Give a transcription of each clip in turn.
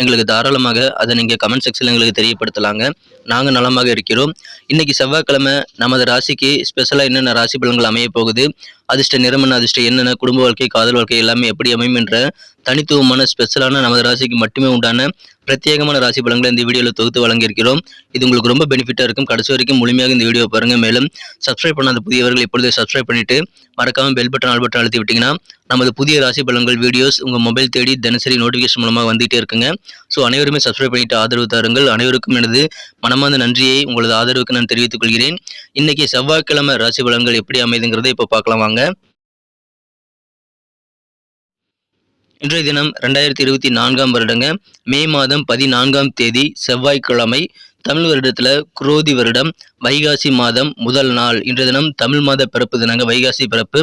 எங்களுக்கு தாராளமாக அதை நீங்கள் கமெண்ட் செக்ஷனில் எங்களுக்கு தெரியப்படுத்தலாங்க. நாங்கள் நலமாக இருக்கிறோம். இன்றைக்கி செவ்வாய்க்கிழமை நமது ராசிக்கு ஸ்பெஷலாக என்னென்ன ராசி பலன்கள் அமைய போகுது? அதிர்ஷ்ட நிறமன அதிர்ஷ்டம் என்னென்ன குடும்ப வாழ்க்கை காதல் வாழ்க்கை எல்லாமே எப்படி அமையும் என்ற தனித்துவமான ஸ்பெஷலான நமது ராசிக்கு மட்டுமே உண்டான பிரத்யேகமான ராசி பலன்களை இந்த வீடியோவில் தொகுத்து வழங்கியிருக்கிறோம். இது உங்களுக்கு ரொம்ப பெனிஃபிட்டாக இருக்கும். கடைசி வரைக்கும் முழுமையாக இந்த வீடியோ பாருங்கள் மேலும் சப்ஸ்கிரைப் பண்ணாத புதியவர்கள் இப்பொழுதே சப்ஸ்கிரைப் பண்ணிட்டு மறக்காமல் பெல் பட்டன் ஆல் பட்டன் அழுத்தி விட்டிங்கன்னா நமது புதிய ராசி பலன்கள் வீடியோஸ் உங்கள் மொபைல் தேடி தினசரி நோட்டிஃபிகேஷன் மூலமாக வந்துகிட்டே இருக்குங்க. ஸோ அனைவருமே சப்ஸ்கிரைப் பண்ணிட்டு ஆதரவு தாருங்கள். அனைவருக்கும் எனது மனமார்ந்த நன்றியை உங்களது ஆதரவுக்கு நான் தெரிவித்துக் கொள்கிறேன். இன்னைக்கு செவ்வாய்க்கிழமை ராசி பலன்கள் எப்படி அமைதுங்கிறத இப்போ பார்க்கலாம் வாங்க. இன்றைய தினம் ரெண்டாயிரத்தி இருபத்தி நான்காம் வருடங்க. மே மாதம் பதினான்காம் தேதி செவ்வாய்க்கிழமை. தமிழ் வருடத்துல குரோதி வருடம் வைகாசி மாதம் முதல் நாள். இன்றைய தினம் தமிழ் மாத பிறப்பு தினங்க வைகாசி பிறப்பு.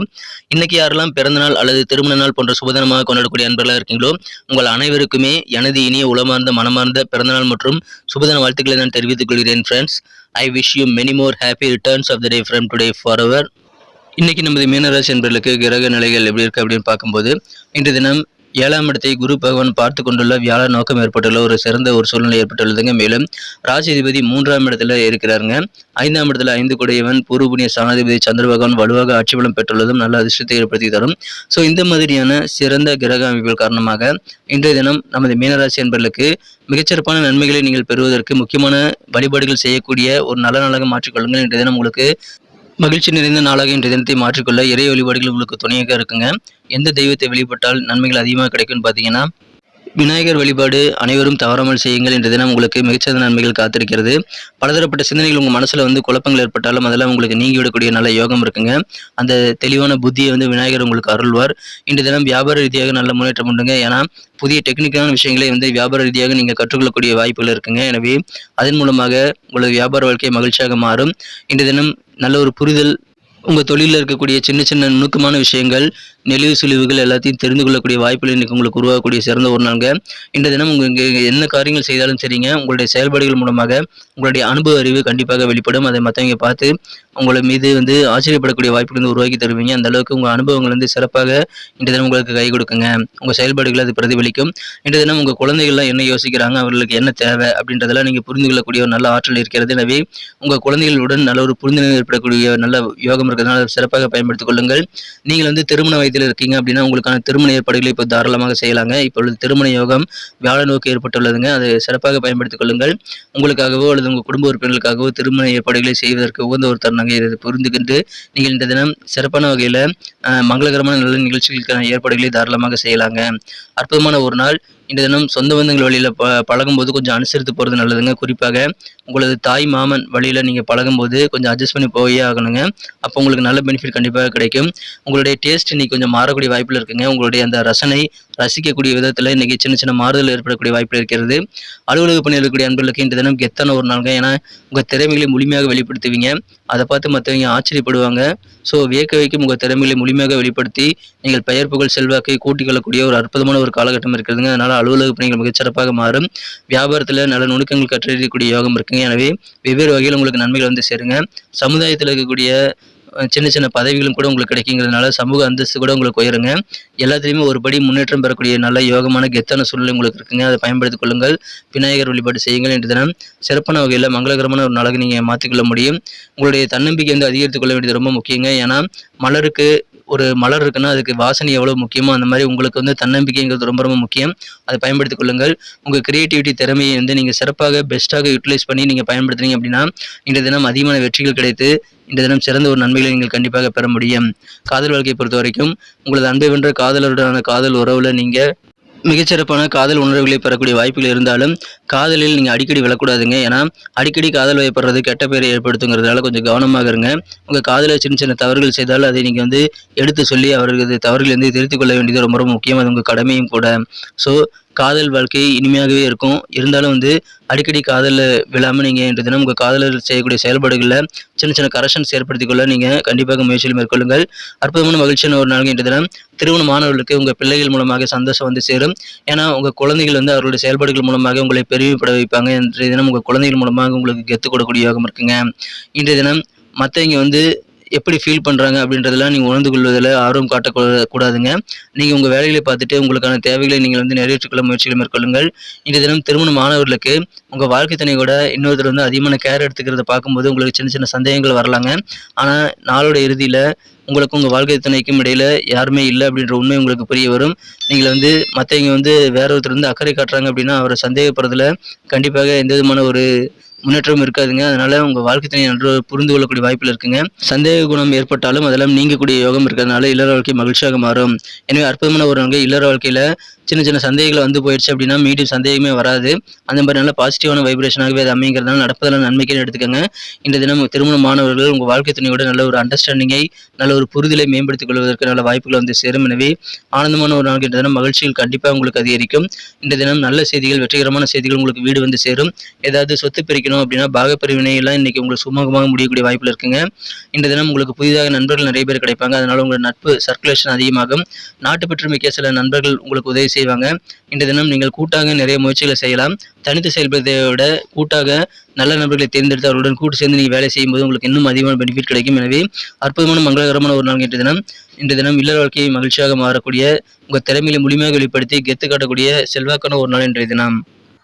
இன்னைக்கு யாரெல்லாம் பிறந்த நாள் அல்லது திருமண நாள் போன்ற சுபதினமாக கொண்டாடக்கூடிய அன்பர்களாக இருக்கீங்களோ உங்கள் அனைவருக்குமே எனது இனிய உளமார்ந்த மனமார்ந்த பிறந்தநாள் மற்றும் சுபதின வாழ்த்துக்களை நான் தெரிவித்துக் கொள்கிறேன் friends I wish you many more happy returns of the day from today for அவர் இன்னைக்கு நமது மீனராசி என்பர்களுக்கு கிரக நிலைகள் எப்படி இருக்கு அப்படின்னு பார்க்கும்போது இன்றைய தினம் ஏழாம் இடத்தை குரு பகவான் பார்த்து கொண்டுள்ள வியாழ நோக்கம் ஏற்பட்டுள்ள ஒரு சிறந்த ஒரு சூழ்நிலை ஏற்பட்டுள்ளதுங்க. மேலும் ராசிதிபதி மூன்றாம் இடத்துல இருக்கிறாருங்க. ஐந்தாம் இடத்துல ஐந்து கூடையவன் பூர்வ புண்ணிய சனாதிபதி சந்திர பகவான் வலுவாக ஆட்சி பலம் பெற்றுள்ளதும் நல்ல அதிர்ஷ்டத்தை ஏற்படுத்தி தரும். ஸோ இந்த மாதிரியான சிறந்த கிரக அமைப்புகள் காரணமாக இன்றைய தினம் நமது மீனராசி என்பர்களுக்கு மிகச்சிறப்பான நன்மைகளை நீங்கள் பெறுவதற்கு முக்கியமான வழிபாடுகள் செய்யக்கூடிய ஒரு நல்ல நலக மாற்றிக்கொள்ளுங்கள் இன்றைய தினம் உங்களுக்கு மகிழ்ச்சி நிறைந்த நாளாக இன்றைய தினத்தை மாற்றிக்கொள்ள இறை வழிபாடுகள் உங்களுக்கு துணையாக இருக்குங்க. எந்த தெய்வத்தை வழிபட்டால் நன்மைகள் அதிகமாக கிடைக்கும்னு பார்த்தீங்கன்னா விநாயகர் வழிபாடு அனைவரும் தவறாமல் செய்யுங்கள் என்ற தினம் உங்களுக்கு மிகச்சிறந்த நன்மைகள் காத்திருக்கிறது. பலதரப்பட்ட சிந்தனைகள் உங்கள் மனசில் வந்து குழப்பங்கள் ஏற்பட்டாலும் அதெல்லாம் உங்களுக்கு நீங்கிவிடக்கூடிய நல்ல யோகம் இருக்குங்க. அந்த தெளிவான புத்தியை வந்து விநாயகர் உங்களுக்கு அருள்வார். இன்று தினம் வியாபார ரீதியாக நல்ல முன்னேற்றம் உண்டுங்க. ஏன்னா புதிய டெக்னிக்கான விஷயங்களை வந்து வியாபார ரீதியாக நீங்கள் கற்றுக்கொள்ளக்கூடிய வாய்ப்புகள் இருக்குங்க. எனவே அதன் மூலமாக உங்களது வியாபார வாழ்க்கை மகிழ்ச்சியாக மாறும். இன்று தினம் நல்ல ஒரு புரிதல் உங்கள் தொழிலில் இருக்கக்கூடிய சின்ன சின்ன நுணுக்கமான விஷயங்கள் நெளிவு சுழிவுகள் எல்லாத்தையும் தெரிந்து கொள்ளக்கூடிய வாய்ப்புகள் இன்றைக்கி உங்களுக்கு உருவாகக்கூடிய சிறந்த ஒரு நாளுங்க. இந்த தினம் உங்கள் இங்கே என்ன காரியங்கள் செய்தாலும் சரிங்க. உங்களுடைய செயல்பாடுகள் மூலமாக உங்களுடைய அனுபவ அறிவு கண்டிப்பாக வெளிப்படும். அதை மற்றவங்க பார்த்து உங்களை மீது வந்து ஆச்சரியப்படக்கூடிய வாய்ப்புகள் வந்து உருவாக்கி தருவீங்க. அந்த அளவுக்கு உங்கள் அனுபவங்கள் வந்து சிறப்பாக இந்த தினம் உங்களுக்கு கை கொடுக்குங்க. உங்கள் செயல்பாடுகளை அது பிரதிபலிக்கும். இந்த தினம் உங்கள் குழந்தைகள்லாம் என்ன யோசிக்கிறாங்க? அவர்களுக்கு என்ன தேவை? அப்படின்றதெல்லாம் நீங்கள் புரிந்து கொள்ளக்கூடிய ஒரு நல்ல ஆற்றல் இருக்கிறது. எனவே உங்கள் குழந்தைகளுடன் நல்ல ஒரு புரிந்துணர்வு ஏற்படக்கூடிய நல்ல யோகம் இருக்கிறதுனால அதை சிறப்பாக பயன்படுத்திக் கொள்ளுங்கள். நீங்கள் வந்து திருமண வயதில் இருக்கீங்க அப்படின்னா உங்களுக்கான திருமண ஏற்பாடுகளை இப்போ தாராளமாக செய்யலாங்க. இப்பொழுது திருமண யோகம் வியாழ நோக்கு ஏற்பட்டுள்ளதுங்க. அதை சிறப்பாக பயன்படுத்திக் கொள்ளுங்கள். உங்களுக்காகவோ அல்லது உங்கள் குடும்ப உறுப்பினர்களுக்காகவோ திருமண ஏற்பாடுகளை செய்வதற்கு உகந்த ஒரு தருணங்க இதை. புரிந்துகின்று நீங்கள் இந்த தினம் சிறப்பான வகையில் மங்களகரமான நல்ல நிகழ்ச்சிகளுக்கான ஏற்பாடுகளை தாராளமாக செய்யலாங்க. அற்புதமான ஒரு நாள். இந்த தினம் சொந்த பந்தங்கள் வழியில் ப பழகும்போது கொஞ்சம் அனுசரித்து போகிறது நல்லதுங்க. குறிப்பாக உங்களது தாய் மாமன் வழியில் நீங்கள் பழகும்போது கொஞ்சம் அட்ஜஸ்ட் பண்ணி போயே ஆகணுங்க. அப்போ உங்களுக்கு நல்ல பெனிஃபிட் கண்டிப்பாக கிடைக்கும். உங்களுடைய டேஸ்ட் இன்னைக்கு கொஞ்சம் மாறக்கூடிய வாய்ப்பில் இருக்குங்க. உங்களுடைய அந்த ரசனை ரசிக்கக்கூடிய விதத்தில் இன்றைக்கி சின்ன சின்ன மாறுதல் ஏற்படக்கூடிய வாய்ப்பு இருக்கிறது. அலுவலக பணியில் இருக்கக்கூடிய அன்பர்களுக்கு இந்த தினம் கெத்தான ஒரு நாளுங்க? ஏன்னா உங்கள் திறமைகளை முழுமையாக வெளிப்படுத்துவீங்க. அதை பார்த்து மற்றவங்க ஆச்சரியப்படுவாங்க. ஸோ வியக்க வைக்கும் உங்கள் திறமைகளை முழுமையாக வெளிப்படுத்தி நீங்கள் பெயர் புகழ் செல்வாக்கை கூட்டிக் கொள்ளக்கூடிய ஒரு அற்புதமான ஒரு காலகட்டம் இருக்கிறதுங்க. அதனால் அலுவலக பணிகள் மிகச்சிறப்பாக மாறும். வியாபாரத்தில் நல்ல நுணுக்கங்கள் கற்றறியக்கூடிய யோகம் இருக்குங்க. எனவே வெவ்வேறு வகையில் உங்களுக்கு நன்மைகள் வந்து சேருங்க. சமுதாயத்தில் இருக்கக்கூடிய சின்ன சின்ன பதவிகளும் கூட உங்களுக்கு கிடைக்குங்கிறதுனால சமூக அந்தஸ்து கூட உங்களுக்கு உயருங்க. எல்லாத்துலேயுமே ஒரு படி முன்னேற்றம் பெறக்கூடிய நல்ல யோகமான கெத்தான சூழ்நிலை உங்களுக்கு இருக்குங்க. அதை பயன்படுத்திக் கொள்ளுங்கள். விநாயகர் வழிபாடு செய்யுங்கள் என்று தினம். சிறப்பான வகையில் மங்களகரமான ஒரு நாளாக நீங்கள் மாற்றிக்கொள்ள முடியும். உங்களுடைய தன்னம்பிக்கை வந்து அதிகரித்துக் கொள்ள வேண்டியது ரொம்ப முக்கியங்க. ஏன்னா மலருக்கு ஒரு மலர் இருக்குன்னா அதுக்கு வாசனை எவ்வளோ முக்கியமோ அந்த மாதிரி உங்களுக்கு வந்து தன்னம்பிக்கைங்கிறது ரொம்ப ரொம்ப முக்கியம். அதை பயன்படுத்திக் கொள்ளுங்கள். உங்கள் கிரியேட்டிவிட்டி திறமையை வந்து நீங்கள் சிறப்பாக பெஸ்ட்டாக யூட்டிலைஸ் பண்ணி நீங்கள் பயன்படுத்துனீங்க அப்படின்னா இன்றைய தினம் அதிகமான வெற்றிகள் கிடைத்து இந்த தினம் சிறந்த ஒரு நன்மைகளை நீங்கள் கண்டிப்பாக பெற முடியும். காதல் வாழ்க்கையை பொறுத்த வரைக்கும் உங்களது அன்பை வென்ற காதலருடனான காதல் உறவில் நீங்கள் மிகச்சிறப்பான காதல் உணர்வுகளை பெறக்கூடிய வாய்ப்புகள் இருந்தாலும் காதலில் நீங்கள் அடிக்கடி விழக்கூடாதுங்க. ஏன்னா அடிக்கடி காதல் வயப்படுறது கெட்ட பேரை ஏற்படுத்துங்கிறதுனால கொஞ்சம் கவனமாக இருங்க. உங்கள் காதலில் சின்ன சின்ன தவறுகள் செய்தால் அதை நீங்கள் வந்து எடுத்து சொல்லி அவர்களது தவறுகள் வந்து திருத்திக் கொள்ள வேண்டியது ரொம்ப ரொம்ப முக்கியம் அது உங்கள் கடமையும் கூட. ஸோ காதல் வாழ்க்கை இனிமையாகவே இருக்கும். இருந்தாலும் வந்து அடிக்கடி காதலில் விழாமல் நீங்கள் இன்று தினம் உங்கள் காதலர் செய்யக்கூடிய செயல்பாடுகளில் சின்ன சின்ன கரெக்ஷன்ஸ் ஏற்படுத்திக் கொள்ள நீங்கள் கண்டிப்பாக முயற்சியில் மேற்கொள்ளுங்கள். அற்புதமான மகிழ்ச்சியான ஒரு நாள் இன்று தினம். திருமண மாணவர்களுக்கு உங்கள் பிள்ளைகள் மூலமாக சந்தோஷம் வந்து சேரும். ஏன்னா உங்கள் குழந்தைகள் வந்து அவர்களுடைய செயல்பாடுகள் மூலமாக உங்களை பெருமைப்பட வைப்பாங்க. இன்றைய தினம் உங்கள் குழந்தைகள் மூலமாக உங்களுக்கு கெத்து கொடுக்கக்கூடிய யோகம் இருக்குங்க. இன்றைய தினம் மற்றவங்க வந்து எப்படி ஃபீல் பண்ணுறாங்க அப்படின்றதெல்லாம் நீங்கள் உணர்ந்து கொள்வதில் ஆர்வம் காட்டக்கூடாதுங்க நீங்கள் உங்கள் வேலைகளை பார்த்துட்டு உங்களுக்கான தேவைகளை நீங்கள் வந்து நிறைவேற்றிக்கொள்ள முயற்சிகளை மேற்கொள்ளுங்கள். இன்றைய தினம் திருமண மாணவர்களுக்கு உங்கள் வாழ்க்கை துணை கூட இன்னொருத்தர் வந்து அதிகமான கேர் எடுத்துக்கிறத பார்க்கும்போது உங்களுக்கு சின்ன சின்ன சந்தேகங்கள் வரலாங்க. ஆனால் நாளோட இறுதியில் உங்களுக்கும் உங்கள் வாழ்க்கை துணைக்கும் இடையில் யாருமே இல்லை அப்படின்ற உண்மை உங்களுக்கு புரிய வரும். நீங்கள் வந்து மற்றவங்க வந்து வேற ஒருத்தர் வந்து அக்கறை காட்டுறாங்க அப்படின்னா அவரை சந்தேகப்படுறதுல கண்டிப்பாக எந்த விதமான ஒரு முன்னேற்றம் இருக்காதுங்க. அதனால உங்கள் வாழ்க்கை துணை நன்று புரிந்து கொள்ளக்கூடிய வாய்ப்பில் இருக்குங்க. சந்தேக குணம் ஏற்பட்டாலும் அதெல்லாம் நீங்கக்கூடிய யோகம் இருக்கிறதுனால இல்லற வாழ்க்கை மகிழ்ச்சியாக மாறும். எனவே அற்புதமான ஒரு நாள் இல்லற வாழ்க்கையில் சின்ன சின்ன சந்தேகங்கள் வந்து போயிடுச்சு அப்படின்னா மீண்டும் சந்தேகமே வராது. அந்த மாதிரி நல்ல பாசிட்டிவான வைப்ரேஷனாகவே அது அமைங்கிறதுனால நடப்பதெல்லாம் நன்மைக்குன்னு எடுத்துக்கோங்க. இந்த தினம் திருமண மாணவர்கள் உங்கள் வாழ்க்கை துணையோட நல்ல ஒரு அண்டர்ஸ்டாண்டிங்கை நல்ல ஒரு புரிதலை மேம்படுத்திக் கொள்வதற்கு நல்ல வாய்ப்புகள் வந்து சேரும். எனவே ஆனந்தமான ஒரு நாள் இந்த தினம் மகிழ்ச்சிகள் கண்டிப்பாக உங்களுக்கு அதிகரிக்கும். இந்த தினம் நல்ல செய்திகள் வெற்றிகரமான செய்திகள் உங்களுக்கு வீடு வந்து சேரும். ஏதாவது சொத்து பிரிக்கணும் அப்படின்னா பாகப்பிரிவினையெல்லாம் எல்லாம் இன்னைக்கு உங்களுக்கு சுமூகமாக முடியக்கூடிய வாய்ப்பில் இருக்குங்க. இந்த தினம் உங்களுக்கு புதிதாக நண்பர்கள் நிறைய பேர் கிடைப்பாங்க. அதனால் உங்கள் நட்பு சர்க்குலேஷன் அதிகமாகும். நாட்டு மிக்க சில நண்பர்கள் உங்களுக்கு உதவி செய்வாங்க. இந்த தினம் நீங்கள் கூட்டாக நிறைய முயற்சிகளை செய்யலாம். தனித்து செயல்படுவதை விட கூட்டாக நல்ல நண்பர்களை தேர்ந்தெடுத்து அவர்களுடன் கூட்டு சேர்ந்து நீங்கள் வேலை செய்யும்போது உங்களுக்கு இன்னும் அதிகமான பெனிஃபிட் கிடைக்கும். எனவே அற்புதமான மங்களகரமான ஒரு நாள் இன்றைய தினம். இன்றைய தினம் இல்லற வாழ்க்கையை மகிழ்ச்சியாக மாறக்கூடிய உங்கள் திறமையை முழுமையாக வெளிப்படுத்தி கெத்து காட்டக்கூடிய செல்வாக்கான ஒரு நாள் இன்றைய தினம்.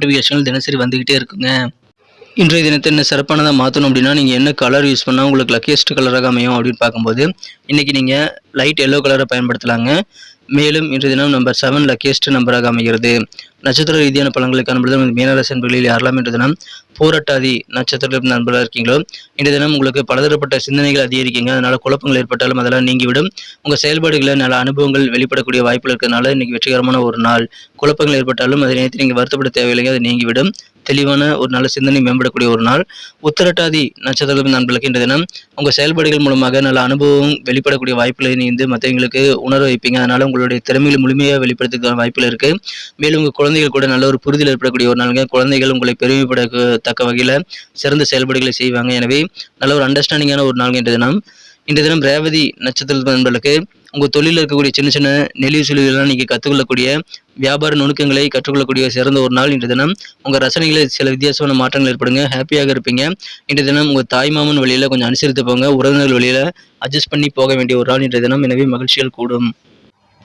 நோட்டிஃபிகேஷன்கள் தினசரி வந்துக்கிட்டே இருக்குங்க. இன்றைய தினத்தை என்ன சிறப்பானதாக மாற்றணும் அப்படின்னா நீங்கள் என்ன கலர் யூஸ் பண்ணால் உங்களுக்கு லக்கியஸ்ட் கலராக அமையும் அப்படின்னு பார்க்கும்போது இன்றைக்கி நீங்கள் லைட் எல்லோ கலரை பயன்படுத்தலாங்க. மேலும் இன்றைய தினம் நம்பர் செவன் லக்கியஸ்ட் நம்பராக அமைகிறது. நட்சத்திர ரீதியான பலன்களை காணும்பொழுது நமது மீனராசி நண்பர்களில் யாரெல்லாம் இன்றைய தினம் போராட்டாதி நட்சத்திர நண்பர்களாக இருக்கீங்களோ இன்றைய தினம் உங்களுக்கு பலதரப்பட்ட சிந்தனைகள் அதிகரிக்குங்க. அதனால் குழப்பங்கள் ஏற்பட்டாலும் அதெல்லாம் நீங்கிவிடும். உங்கள் செயல்பாடுகளை நல்ல அனுபவங்கள் வெளிப்படக்கூடிய வாய்ப்புகள் இருக்கிறதுனால இன்றைக்கி வெற்றிகரமான ஒரு நாள். குழப்பங்கள் ஏற்பட்டாலும் அதை நினைத்து நீங்கள் வருத்தப்பட தேவையில்லைங்க அது நீங்கிவிடும். தெளிவான ஒரு நல்ல சிந்தனை மேம்படக்கூடிய ஒரு நாள். உத்தரட்டாதி நட்சத்திர நண்பர்களுக்கு இன்றைய தினம் உங்கள் செயல்பாடுகள் மூலமாக நல்ல அனுபவம் வெளிப்படக்கூடிய வாய்ப்புகளை நீ மற்றவங்களுக்கு உணர வைப்பீங்க. அதனால் உங்களுடைய திறமைகளை முழுமையாக வெளிப்படுத்துக்கான வாய்ப்பில் இருக்குது மேலும் உங்கள் குழந்தைகள் கூட நல்ல ஒரு புரிதல் ஏற்படக்கூடிய ஒரு நாளுங்க. குழந்தைகள் உங்களை பெருமைப்படத்தக்க வகையில் சிறந்த செயல்பாடுகளை செய்வாங்க. எனவே நல்ல ஒரு அண்டர்ஸ்டாண்டிங்கான ஒரு நாள் இன்றைய தினம். இன்றைய தினம் ரேவதி நட்சத்திர நண்பர்களுக்கு உங்கள் தொழிலில் இருக்கக்கூடிய சின்ன சின்ன நெளிவு சுழிவுகள்லாம் நீங்கள் கற்றுக்கொள்ளக்கூடிய வியாபார நுணுக்கங்களை கற்றுக்கொள்ளக்கூடிய சிறந்த ஒரு நாள் இன்றைய தினம். உங்கள் ரசனைகளில் சில வித்தியாசமான மாற்றங்கள் ஏற்படுங்க ஹாப்பியாக இருப்பீங்க. இன்றைய தினம் உங்கள் தாய்மாமன் வழியில் கொஞ்சம் அனுசரித்து போங்க உறவினர்கள் வழியில் அட்ஜஸ்ட் பண்ணி போக வேண்டிய ஒரு நாள் இன்றைய தினம். எனவே மகிழ்ச்சிகள் கூடும்.